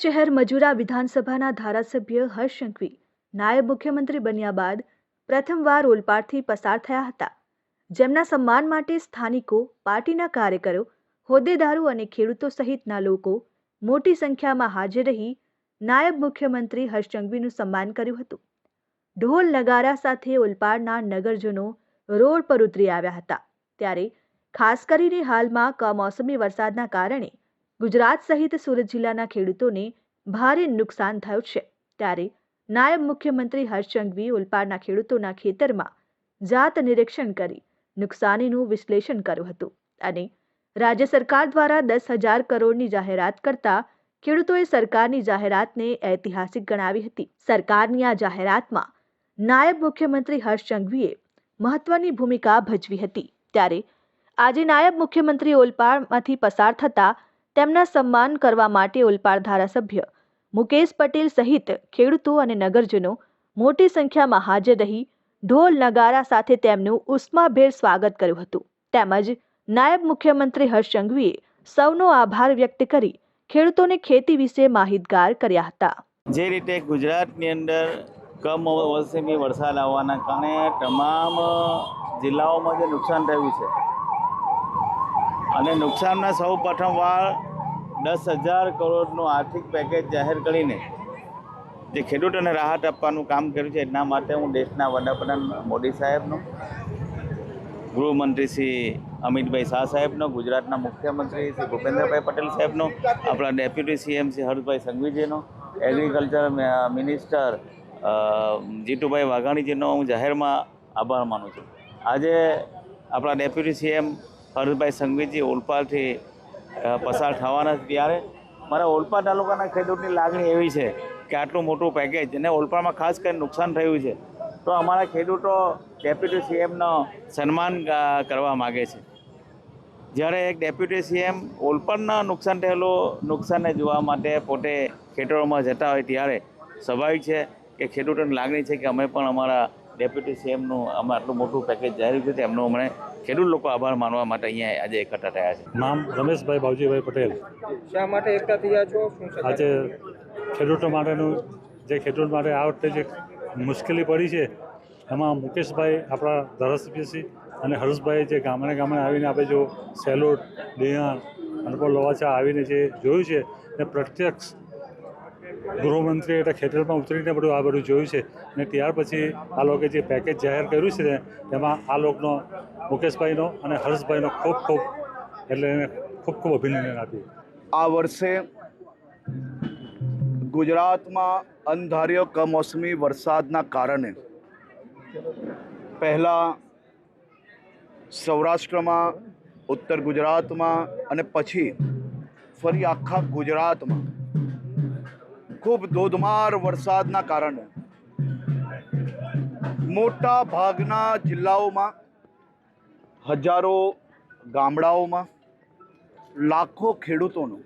શહેર મજુરા વિધાનસભાના ધારાસભ્ય હર્ષ સંઘવી નાયબ મુખ્યમંત્રી બન્યા બાદ પ્રથમવાર ઓલપાડથી પસાર થયા હતા. જેમના સન્માન માટે સ્થાનિકો, પાર્ટીના કાર્યકરો, હોદ્દેદારો અને ખેડૂતો સહિતના લોકો મોટી સંખ્યામાં હાજર રહી નાયબ મુખ્યમંત્રી હર્ષ સંઘવીનું સન્માન કર્યું હતું. ઢોલ નગારા સાથે ઓલપાડના નગરજનો રોડ પર ઉતરી આવ્યા હતા. ત્યારે ખાસ કરીને હાલમાં કમોસમી વરસાદના કારણે ગુજરાત સહિત સુરત જિલ્લાના ખેડૂતોને ભારે નુકસાન થયું છે. ત્યારે નાયબ મુખ્યમંત્રી હર્ષચંગવી ઓલપાડના ખેડૂતોના ખેતરમાં જાત નિરીક્ષણ કરી નુકસાનીનું વિશ્લેષણ કર્યું હતું અને રાજ્ય સરકાર દ્વારા દસ હજાર કરોડની જાહેરાત કરતા ખેડૂતોએ સરકારની જાહેરાતને ઐતિહાસિક ગણાવી હતી. સરકારની આ જાહેરાતમાં નાયબ મુખ્યમંત્રી હર્ષ સંઘવીએ મહત્વની ભૂમિકા ભજવી હતી. ત્યારે આજે નાયબ મુખ્યમંત્રી ઓલપાડમાંથી પસાર થતા તેમના સન્માન કરવા માટે ઓલપાડ ધારાસભ્ય. મુકેશ પટેલ સહિત ખેડૂતો અને નગરજનો મોટી સંખ્યામાં હાજર રહી ઢોલ નગારા સાથે તેમનું ઉષ્માભેર સ્વાગત કર્યું હતું. તેમજ નાયબ મુખ્યમંત્રી હર્ષ સંઘવીએ સૌનો આભાર વ્યક્ત કરી ખેડૂતોને ખેતી વિશે માહિતગાર કર્યા હતા. જે રીતે ગુજરાતની અંદર કમોસમી વરસાદ આવવાના કારણે તમામ જિલ્લાઓમાં જે નુકસાન થયું છે અને નુકસાનના સૌ પ્રથમવાર દસ હજાર કરોડનું આર્થિક પેકેજ જાહેર કરીને જે ખેડૂતોને રાહત આપવાનું કામ કર્યું છે, એના માટે હું દેશના વડાપ્રધાન મોદી સાહેબનો, ગૃહમંત્રી શ્રી અમિતભાઈ શાહ સાહેબનો, ગુજરાતના મુખ્યમંત્રી શ્રી ભૂપેન્દ્રભાઈ પટેલ સાહેબનો, આપણા ડેપ્યુટી સીએમ શ્રી હર્ષભાઈ સંઘવીજીનો એગ્રીકલ્ચર મિનિસ્ટર જીતુભાઈ વાઘાણીજીનો હું જાહેરમાં આભાર માનું છું. આજે આપણા ડેપ્યુટી સીએમ હર્ષભાઈ સંઘવીજી ઓલપાડથી પસાર થવાના ત્યારે. મારા ઓલપાડ તાલુકાના ખેડૂતની લાગણી એવી છે કે આટલું મોટું પેકેજ અને ઓલપાડમાં ખાસ કરીને નુકસાન થયું છે. તો અમારા ખેડૂતો ડેપ્યુટી સીએમનો સન્માન કરવા માગે છે. જ્યારે એક ડેપ્યુટી સીએમ ઓલપાડના નુકસાન થયેલું નુકસાનને જોવા માટે પોતે ખેતરોમાં જતા હોય ત્યારે સ્વાભાવિક છે કે ખેડૂતોની લાગણી છે કે અમે પણ અમારા ડેપ્યુટી સીએમનું અમે આટલું મોટું પેકેજ જાહેર કર્યું છે તેમનું અમને ખેડૂત લોકો આભાર માનવા માટે અહીંયા આજે એકઠા થયા છે. નામ રમેશભાઈ ભાવજીભાઈ પટેલ. શા માટે એકઠા થયા છો? આજે ખેડૂતો માટેનું જે ખેડૂત માટે આ વખતે જે મુશ્કેલી પડી છે એમાં મુકેશભાઈ આપણા ધારાસભ્યશ્રી અને હર્ષભાઈ જે ગામડે ગામડે આવીને આપણે જો સેલોટ દિયાણ અનુભવ લવાચા આવીને જે જોયું છે એ પ્રત્યક્ષ ગૃહમંત્રી એટલે ખેતરમાં ઉતરીને બધું આ બધું જોયું છે અને ત્યાર પછી આ લોકોએ જે પેકેજ જાહેર કર્યું છે તેમાં આ લોકોનો મુકેશભાઈનો અને હર્ષભાઈનો ખૂબ ખૂબ એટલે એને ખૂબ ખૂબ અભિનંદન આપ્યું. આ વર્ષે ગુજરાતમાં અંધાર્યો કમોસમી વરસાદના કારણે પહેલાં સૌરાષ્ટ્રમાં, ઉત્તર ગુજરાતમાં અને પછી ફરી આખા ગુજરાતમાં ખૂબ ધોધમાર વરસાદના કારણે મોટા ભાગના જિલ્લાઓમાં, હજારો ગામડાઓમાં, લાખો ખેડૂતોનો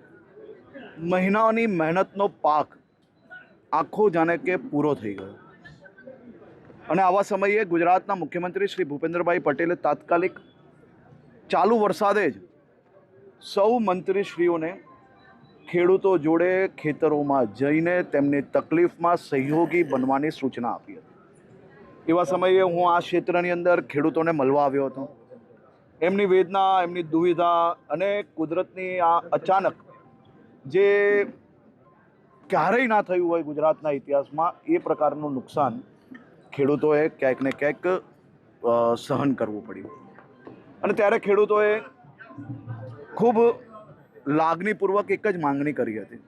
મહિનાઓની મહેનતનો પાક આખો જાણે કે પૂરો થઈ ગયો. અને આવા સમયે ગુજરાતના મુખ્યમંત્રી શ્રી ભૂપેન્દ્રભાઈ પટેલે તાત્કાલિક ચાલુ વરસાદે જ સૌ મંત્રીશ્રીઓને ખેડૂતો જોડે ખેતરોમાં જઈને તેમની તકલીફમાં સહયોગી બનવાની સૂચના આપી હતી. એવા સમયે હું આ ક્ષેત્રની અંદર ખેડૂતોને મળવા આવ્યો હતો. એમની વેદના, એમની દુવિધા અને કુદરતની આ અચાનક જે ક્યારેય ના થયું હોય ગુજરાતના ઇતિહાસમાં, એ પ્રકારનું નુકસાન ખેડૂતોએ ક્યાંક ને ક્યાંક સહન કરવું પડ્યું. અને ત્યારે ખેડૂતોએ ખૂબ લાગણીપૂર્વક એક જ માંગણી કરી હતી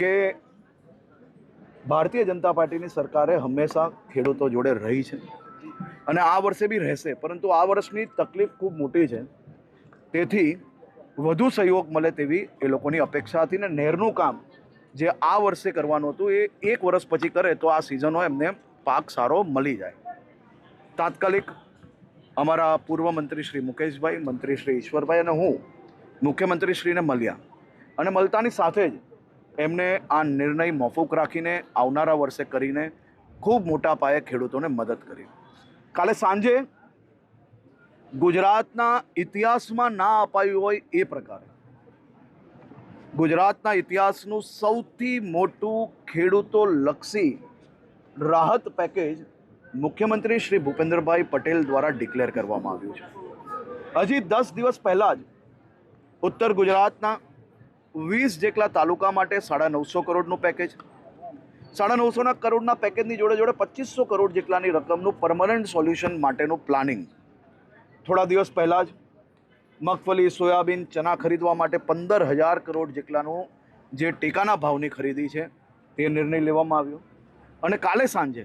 કે ભારતીય જનતા પાર્ટીની સરકારે હંમેશા ખેડૂતો જોડે રહી છે અને આ વર્ષે બી રહેશે, પરંતુ આ વર્ષની તકલીફ ખૂબ મોટી છે. તેથી વધુ સહયોગ મળે તેવી એ લોકોની અપેક્ષા હતી ને નહેરનું કામ જે આ વર્ષે કરવાનું હતું એ એક વર્ષ પછી કરે તો આ સિઝનો એમને પાક સારો મળી જાય. તાત્કાલિક અમારા પૂર્વ મંત્રી શ્રી મુકેશભાઈ, મંત્રી શ્રી ઈશ્વરભાઈ અને હું મુખ્યમંત્રીશ્રીને મળ્યા. અને મળતાની સાથે જ એમને આ નિર્ણય મોફૂક રાખીને આવનારા વર્ષે કરીને ખૂબ મોટા પાયે ખેડૂતોને મદદ કરી. કાલે સાંજે ગુજરાતના ઇતિહાસમાં ના અપાયું હોય એ પ્રકારે ગુજરાતના ઇતિહાસનું સૌથી મોટું ખેડૂતો લક્ષી રાહત પેકેજ મુખ્યમંત્રી શ્રી ભૂપેન્દ્રભાઈ પટેલ દ્વારા ડિક્લેર કરવામાં આવ્યું છે. હજી દસ દિવસ પહેલાં જ ઉત્તર ગુજરાતના વીસ જેટલા તાલુકા માટે સાડા નવસો કરોડનું પેકેજ સાડા નવસોના કરોડના પેકેજની જોડે જોડે પચીસો કરોડ જેટલાની રકમનું પરમનન્ટ સોલ્યુશન માટેનું પ્લાનિંગ થોડા દિવસ પહેલાં જ મગફળી, સોયાબીન, ચના ખરીદવા માટે પંદર હજાર કરોડ જેટલાનું જે ટેકાના ભાવની ખરીદી છે, તે નિર્ણય લેવામાં આવ્યો. અને કાલે સાંજે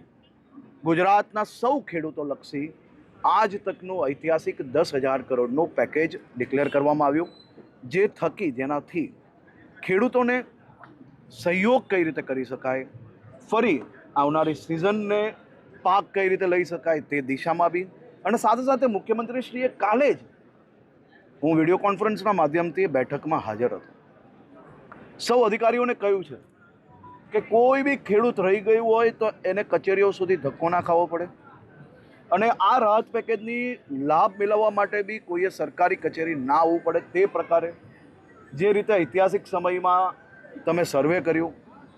ગુજરાતના સૌ ખેડૂતો લક્ષી આજ તકનું ઐતિહાસિક દસ હજાર કરોડનું પેકેજ ડિક્લેર કરવામાં આવ્યું. જે થકી જેનાથી ખેડૂતોને સહયોગ કઈ રીતે કરી શકાય, ફરી આવનારી સિઝનને પાક કઈ રીતે લઈ શકાય તે દિશામાં બી. અને સાથે સાથે મુખ્યમંત્રીશ્રીએ કાલે જ હું વીડિયો કોન્ફરન્સના માધ્યમથી બેઠકમાં હાજર હતો. સૌ અધિકારીઓને કહ્યું છે કે કોઈ બી ખેડૂત રહી ગયું હોય તો એને કચેરીઓ સુધી ધક્કો ના ખાવો પડે. અને આ રાહત પેકેજની લાભ મેળવવા માટે બી કોઈએ સરકારી કચેરી ના આવવું પડે તે પ્રકારે. જે રીતે ઐતિહાસિક સમયમાં તમે સર્વે કર્યું,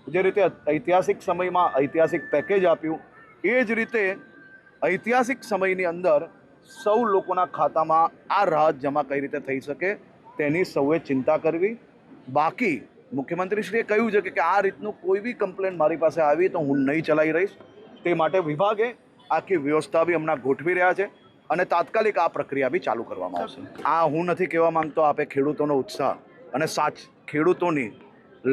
જે રીતે ઐતિહાસિક સમયમાં ઐતિહાસિક પેકેજ આપ્યું, એ જ રીતે ઐતિહાસિક સમયની અંદર સૌ લોકોના ખાતામાં આ રાહત જમા કઈ રીતે થઈ શકે તેની સૌએ ચિંતા કરવી. બાકી મુખ્યમંત્રીશ્રીએ કહ્યું છે કે આ રીતનું કોઈ બી કમ્પ્લેન મારી પાસે આવી તો હું નહીં ચલાવી રહીશ. તે માટે વિભાગે આખી વ્યવસ્થા બી હમણાં ગોઠવી રહ્યા છે અને તાત્કાલિક આ પ્રક્રિયા બી ચાલુ કરવામાં આવશે. આ હું નથી કહેવા માંગતો આપે ખેડૂતોનો ઉત્સાહ અને સાચ ખેડૂતોની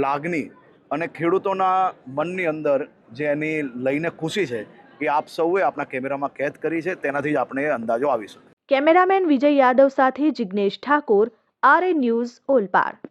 લાગણી અને ખેડૂતોના મનની અંદર જે એની લઈને ખુશી છે એ આપ સૌએ આપણા કેમેરામાં કેદ કરી છે, તેનાથી જ આપણે અંદાજો આવીશું કેમેરામેન વિજય યાદવ સાથે જિગ્નેશ ઠાકોર, આરએ ન્યૂઝ ઓલપાડ.